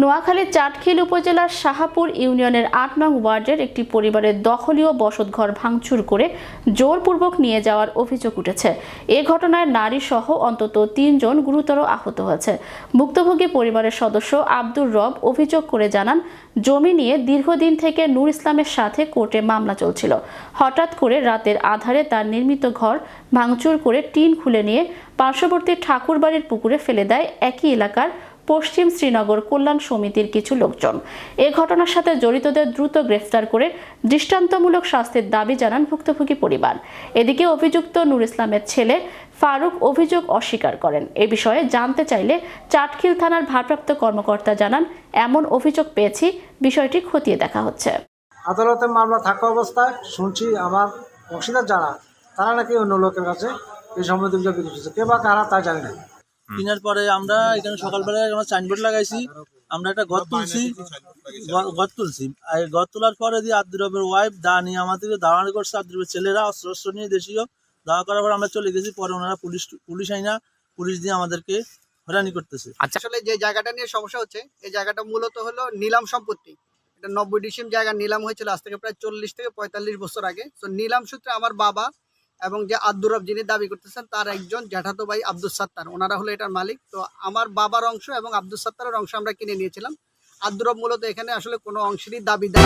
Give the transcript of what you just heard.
নোয়াখালীর চাটখিল উপজেলার শাহাপুর ইউনিয়নের আট নং ওয়ার্ডের একটি পরিবারের দখলীয় বসতঘর ভাঙচুর করে জোরপূর্বক নিয়ে যাওয়ার অভিযোগ উঠেছে। এ ঘটনায় নারী সহ অন্তত তিনজন গুরুতর আহত হয়েছে। ভুক্তভোগী পরিবারের সদস্য আব্দুর রব অভিযোগ করে জানান, জমি নিয়ে দীর্ঘদিন থেকে নূর ইসলামের সাথে কোর্টে মামলা চলছিল। হঠাৎ করে রাতের আধারে তার নির্মিত ঘর ভাঙচুর করে টিন খুলে নিয়ে পার্শ্ববর্তী ঠাকুরবাড়ির পুকুরে ফেলে দেয়। একই এলাকার পশ্চিম শ্রীনগর কল্যাণ সমিতির কিছু লোকজন। এ ঘটনার সাথে জড়িতদের দ্রুত গ্রেফতার করে দৃষ্টান্তমূলক শাস্তির দাবি জানান ভুক্তভোগী পরিবার। এদিকে অভিযুক্ত নূর ইসলামের ছেলে ফারুক অভিযোগ অস্বীকার করেন। এ বিষয়ে জানতে চাইলে চাটখিল থানার ভারপ্রাপ্ত কর্মকর্তা জানান, এমন অভিযোগ পেয়েছি, বিষয়টি খতিয়ে দেখা হচ্ছে। আদালতে মামলা থাকা অবস্থায় শুনছি আমার অংশীদার যারা, তারা নাকি অন্য লোকের কাছে এই সম্বন্ধে কে বা কারা তা জানি না। কেনার পরে আমরা এখানে সকালবেলায় আমরা সাইনবোর্ড লাগাইছি আমরা একটা ঘর তুলছি ঘর- তুলছি। আর ঘর তোলার পরে দিয়ে আব্দুরবের ওয়াইফ দা নিয়ে আমাদেরকে দাঁড়ানি করছে আব্দুরবের ছেলেরা অস্ত্র অস্ত্র নিয়ে দেশীয়। দাওয়া করার পর আমরা চলে গেছি পরে ওনারা পুলিশ পুলিশ আইনা পুলিশ দিয়ে আমাদেরকে হয়রানি করতেছে। আসলে যে জায়গাটা নিয়ে সমস্যা হচ্ছে এই জায়গাটা মূলত হলো নিলাম সম্পত্তি। এটা নব্বই ডিসিম জায়গা নিলাম হয়েছিল আজ থেকে প্রায় চল্লিশ থেকে পঁয়তাল্লিশ বছর আগে। তো নিলাম সূত্রে আমার বাবা এবং যে আব্দুর যিনি দাবি করতেছেন, তার একজন জ্যাঠাতো ভাই আব্দুল সাত্তার। ওনারা হলো এটার মালিক। তো আমার বাবার অংশ এবং আব্দুল সাত্তারের অংশ আমরা কিনে নিয়েছিলাম। আব্দুর মূলত এখানে আসলে কোনো অংশেরই দাবিদার